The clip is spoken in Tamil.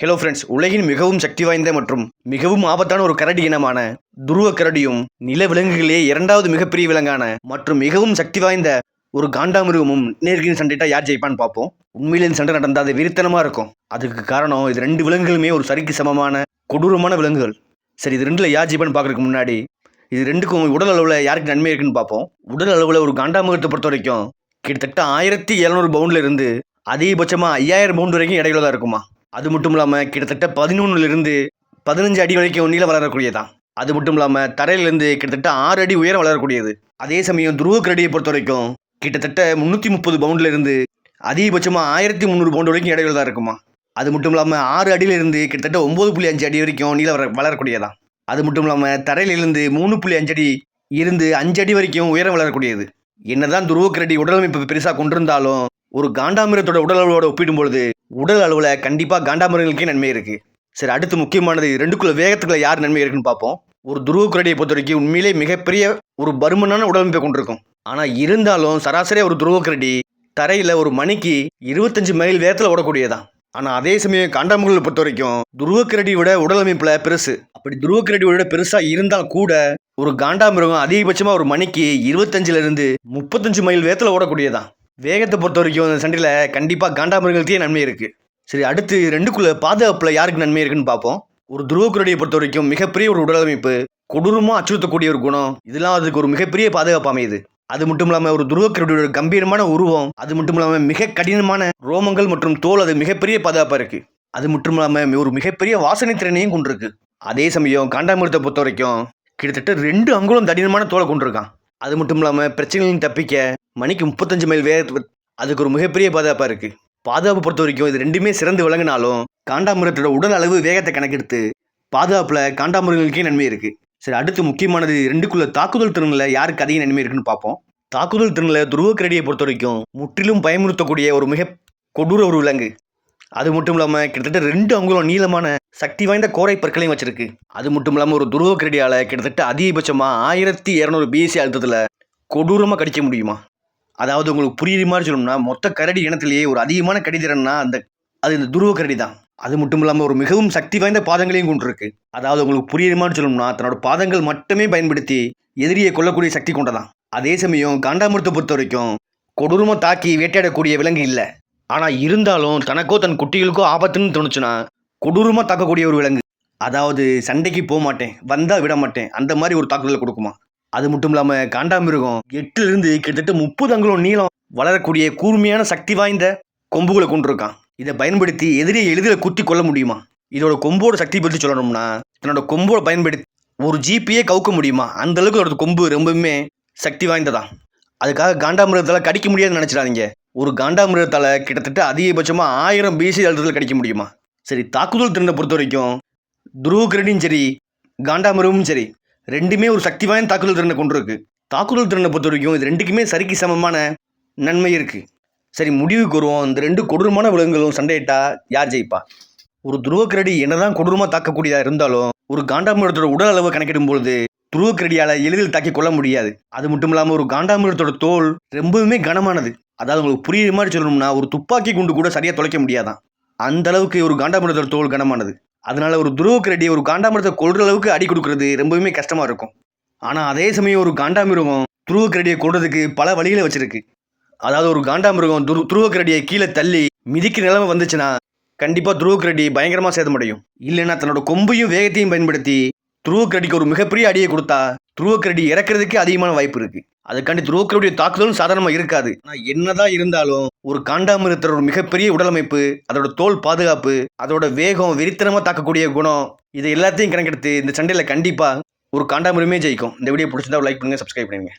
ஹலோ ஃப்ரெண்ட்ஸ் உலகின் மிகவும் சக்தி வாய்ந்த மற்றும் மிகவும் ஆபத்தான ஒரு கரடி இனமான துருவ கரடியும் நில விலங்குகளிலேயே இரண்டாவது மிகப்பெரிய விலங்கான மற்றும் மிகவும் சக்தி வாய்ந்த ஒரு காண்டாமிருகமும் நேர்கின் சண்டைட்டா யார் ஜெயிப்பான்னு பார்ப்போம். உண்மையிலேயே இந்த சண்டை நடந்தால் அது வெறித்தனமாக இருக்கும். அதுக்கு காரணம் இது ரெண்டு விலங்குகளுமே ஒரு சரிக்கு சமமான கொடூரமான விலங்குகள். சரி இது ரெண்டில் யார் ஜெயிப்பான்னு பார்க்குறதுக்கு முன்னாடி இது ரெண்டுக்கும் உடல் அளவில் யாருக்கு நன்மை இருக்குன்னு பார்ப்போம். உடல் அளவில் ஒரு காண்டாமிருகத்தை பொறுத்த வரைக்கும் கிட்டத்தட்ட ஆயிரத்தி எழுநூறு பவுண்டில் இருந்து அதிகபட்சமாக ஐயாயிரம் பவுண்ட் வரைக்கும் இடையில தான் இருக்குமா? அது மட்டும் இல்லாமல் கிட்டத்தட்ட பதினொன்றுலேருந்து பதினஞ்சு அடி வரைக்கும் நீளம் வளரக்கூடியதான் அது மட்டும் இல்லாமல் தரையிலேருந்து கிட்டத்தட்ட ஆறு அடி உயரம் வளரக்கூடியது. அதே சமயம் துருவ கரடியை பொறுத்த வரைக்கும் கிட்டத்தட்ட முந்நூற்றி முப்பது பவுண்ட்லேருந்து அதிகபட்சமாக ஆயிரத்தி முந்நூறு பவுண்ட் வரைக்கும் இடையில தான் இருக்குமா. அது மட்டும் இல்லாமல் ஆறு அடியிலிருந்து கிட்டத்தட்ட ஒம்பது புள்ளி அஞ்சு அடி வரைக்கும் நீளம் வளர வளரக்கூடியதான் அது மட்டும் இல்லாமல் தரையிலிருந்து மூணு புள்ளி அஞ்சு அடி இருந்து அஞ்சு அடி வரைக்கும் உயரம் வளரக்கூடியது. என்னதான் துருவ கரடி உடலமைப்பு பெருசாக கொண்டிருந்தாலும் ஒரு காண்டாமிரத்தோட உடல் ஒப்பிடும் பொழுது உடல் அளவில் கண்டிப்பாக காண்டாமிருகங்களுக்கே நன்மை இருக்குது சரி அடுத்து முக்கியமானது ரெண்டுக்குள்ள வேகத்துக்குள்ள யார் நன்மை இருக்குன்னு பார்ப்போம். ஒரு துருவ குரடியை பொறுத்த வரைக்கும் உண்மையிலே மிகப்பெரிய ஒரு பருமனான உடலமைப்பை கொண்டிருக்கும். ஆனால் இருந்தாலும் சராசரியாக ஒரு துருவ கரடி தரையில் ஒரு மணிக்கு இருபத்தஞ்சு மைல் வேகத்தில் ஓடக்கூடியதான். ஆனால் அதே சமயம் காண்டாமிருகங்களை பொறுத்த வரைக்கும் துருவக்கரடியோட உடலமைப்பில் பெருசு. அப்படி துருவக்கரடியோட பெருசாக இருந்தால் கூட ஒரு காண்டாமிருகம் அதிகபட்சமாக ஒரு மணிக்கு இருபத்தஞ்சிலிருந்து முப்பத்தஞ்சு மைல் வேகத்தில் ஓடக்கூடியதான். வேகத்தை பொறுத்த வரைக்கும் அந்த சண்டையில் கண்டிப்பாக காண்டாமிருகத்தையே நன்மை இருக்குது சரி அடுத்து ரெண்டுக்குள்ளே பாதுகாப்பில் யாருக்கு நன்மை இருக்குன்னு பார்ப்போம். ஒரு துருவக்குரடியை பொறுத்த வரைக்கும் மிகப்பெரிய ஒரு உடலமைப்பு கொடூரமாக அச்சுறுத்தக்கூடிய ஒரு குணம் இதெல்லாம் அதுக்கு ஒரு மிகப்பெரிய பாதுகாப்பு அமையுது. அது மட்டும் இல்லாமல் ஒரு துருவக்கரடியோட கம்பீரமான உருவம் அது மட்டும் இல்லாமல் மிக கடினமான ரோமங்கள் மற்றும் தோல் அது மிகப்பெரிய பாதுகாப்பாக இருக்குது அது மட்டும் இல்லாமல் ஒரு மிகப்பெரிய வாசனை திறனையும் கொண்டிருக்கு. அதே சமயம் காண்டாமிருகத்தை பொறுத்த வரைக்கும் கிட்டத்தட்ட ரெண்டு அங்குலம் தடினமான தோலை கொண்டிருக்கான். அது மட்டும் இல்லாமல் பிரச்சனைகளையும் தப்பிக்க மணிக்கு முப்பத்தஞ்சு மைல் வேக அதுக்கு ஒரு மிகப்பெரிய பாதுகாப்பாக இருக்குது பாதுகாப்பு பொறுத்த வரைக்கும் இது ரெண்டுமே சிறந்து விளங்கினாலும் காண்டாமிருகத்தோட உடல் அளவு வேகத்தை கணக்கெடுத்து பாதுகாப்பில் காண்டாமிருகங்களுக்கே நன்மை இருக்குது சரி அடுத்து முக்கியமானது ரெண்டுக்குள்ள தாக்குதல் திறனில் யாருக்கு அதிக நன்மை இருக்குன்னு பார்ப்போம். தாக்குதல் திறனில் துருவக்கரடியை பொறுத்த வரைக்கும் முற்றிலும் பயமுறுத்தக்கூடிய ஒரு மிக கொடூர ஒரு விலங்கு. அது மட்டும் இல்லாமல் கிட்டத்தட்ட ரெண்டு அங்குலம் நீளமான சக்தி வாய்ந்த கோரை பற்களையும் வச்சிருக்கு. அது மட்டும் இல்லாமல் ஒரு துருவ கிரடியால் கிட்டத்தட்ட அதிகபட்சமாக ஆயிரத்தி இரநூறு பிஎஸ்சி அழுத்தத்தில் கொடூரமாக கடிக்க முடியுமா? அதாவது உங்களுக்கு புரியுற மாதிரி சொல்லணும்னா மொத்த கரடி இனத்திலேயே ஒரு அதிகமான கடிதிறன்னா அந்த அது இந்த துருவ கரடி தான் அது மட்டும் இல்லாமல் ஒரு மிகவும் சக்தி வாய்ந்த பாதங்களையும் கொண்டிருக்கு. அதாவது உங்களுக்கு புரியுற மாதிரி சொல்லணும்னா தன்னோட பாதங்கள் மட்டுமே பயன்படுத்தி எதிரியை கொல்லக்கூடிய சக்தி கொண்டதான். அதே சமயம் காண்டாமிருத்தை பொறுத்த வரைக்கும் கொடூரமாக தாக்கி வேட்டையாடக்கூடிய விலங்கு இல்லை. ஆனால் இருந்தாலும் தனக்கோ தன் குட்டிகளுக்கோ ஆபத்துன்னு தோணுச்சுன்னா கொடூரமாக தாக்கக்கூடிய ஒரு விலங்கு. அதாவது சண்டைக்கு போக மாட்டேன் வந்தால் விட மாட்டேன் அந்த மாதிரி ஒரு தாக்குதலை கொடுக்குமா? அது மட்டும் இல்லாமல் காண்டாமிருகம் எட்டுலேருந்து கிட்டத்தட்ட முப்பது அங்குலம் நீளம் வளரக்கூடிய கூர்மையான சக்தி வாய்ந்த கொம்புகளை கொண்டிருக்கான். இதை பயன்படுத்தி எதிரியை எளிதில் குத்தி கொள்ள முடியுமா? இதோட கொம்போட சக்தி பற்றி சொல்லணும்னா தன்னோட கொம்போட பயன்படுத்தி ஒரு ஜிபியே கவுக்க முடியுமா? அந்த அளவுக்கு அதோட கொம்பு ரொம்பவுமே சக்தி வாய்ந்ததான் அதுக்காக காண்டாமிருகத்தால் கடிக்க முடியாதுன்னு நினச்சிடாதீங்க. ஒரு காண்டாமிருகத்தால் கிட்டத்தட்ட அதிகபட்சமாக ஆயிரம் பிசி அழுத்தத்தில் கிடைக்க முடியுமா? சரி தாக்குதல் திறனை பொறுத்த வரைக்கும் துருவக்கரடியும் சரி காண்டாமிருகமும் சரி ரெண்டுமே ஒரு சக்தி வாய்ந்த தாக்குதல் திறனை கொண்டிருக்கு. தாக்குதல் திறனை பொறுத்த வரைக்கும் இது ரெண்டுக்குமே சரிக்கு சமமான நன்மை இருக்குது சரி முடிவுக்கு வருவோம். இந்த ரெண்டு கொடூரமான விலங்குகளும் சண்டையிட்டா யார் ஜெயிப்பா? ஒரு துருவக்கிரடி என்னதான் கொடூரமாக தாக்கக்கூடியதாக இருந்தாலும் ஒரு காண்டாமிருகத்தோட உடல் அளவை கணக்கிடும் பொழுது துருவக்கிரடியால் எளிதில் தாக்கி கொள்ள முடியாது. அது மட்டும் இல்லாமல் ஒரு காண்டாமிருகத்தோட தோல் ரொம்பவுமே கனமானது. அதாவது உங்களுக்கு புரியுற மாதிரி சொல்லணும்னா ஒரு துப்பாக்கி குண்டு கூட சரியாக தொலைக்க முடியாதான். அந்த அளவுக்கு ஒரு காண்டாமிரத்தோட தோல் கனமானது. அதனால ஒரு துருவக்கரடி ஒரு காண்டாமிரத்தை கொள்ற அளவுக்கு அடி கொடுக்கறது ரொம்பவுமே கஷ்டமாக இருக்கும். ஆனால் அதே சமயம் ஒரு காண்டாமிருகம் துருவக்கிரடியை கொள்றதுக்கு பல வழிகளை வச்சிருக்கு. அதாவது ஒரு காண்டாமிருகம் துரு துருவக்கரடியை கீழே தள்ளி மிதிக்கிற நிலைமை வந்துச்சுன்னா கண்டிப்பாக துருவக்கிரடி பயங்கரமாக சேதமடையும். இல்லைன்னா தன்னோட கொம்பையும் வேகத்தையும் பயன்படுத்தி துருவக்கரடிக்கு ஒரு மிகப்பெரிய அடியை கொடுத்தா துருவக்கரடி இறக்குறதுக்கு அதிகமான வாய்ப்பு இருக்கு. அதுக்காண்டி துருவக்கரடிய தாக்குதலும் சாதாரணமாக இருக்காது. ஆனால் என்னதான் இருந்தாலும் ஒரு காண்டாமிருத்தர் ஒரு மிகப்பெரிய உடலமைப்பு அதோட தோல் பாதுகாப்பு அதோட வேகம் வெறித்தனமாக தாக்கக்கூடிய குணம் இது எல்லாத்தையும் கணக்கெடுத்து இந்த சண்டையில் கண்டிப்பாக ஒரு காண்டாமிருமே ஜெயிக்கும். இந்த வீடியோ பிடிச்சிருந்தா லைக் பண்ணுங்க சப்ஸ்கிரைப் பண்ணுங்க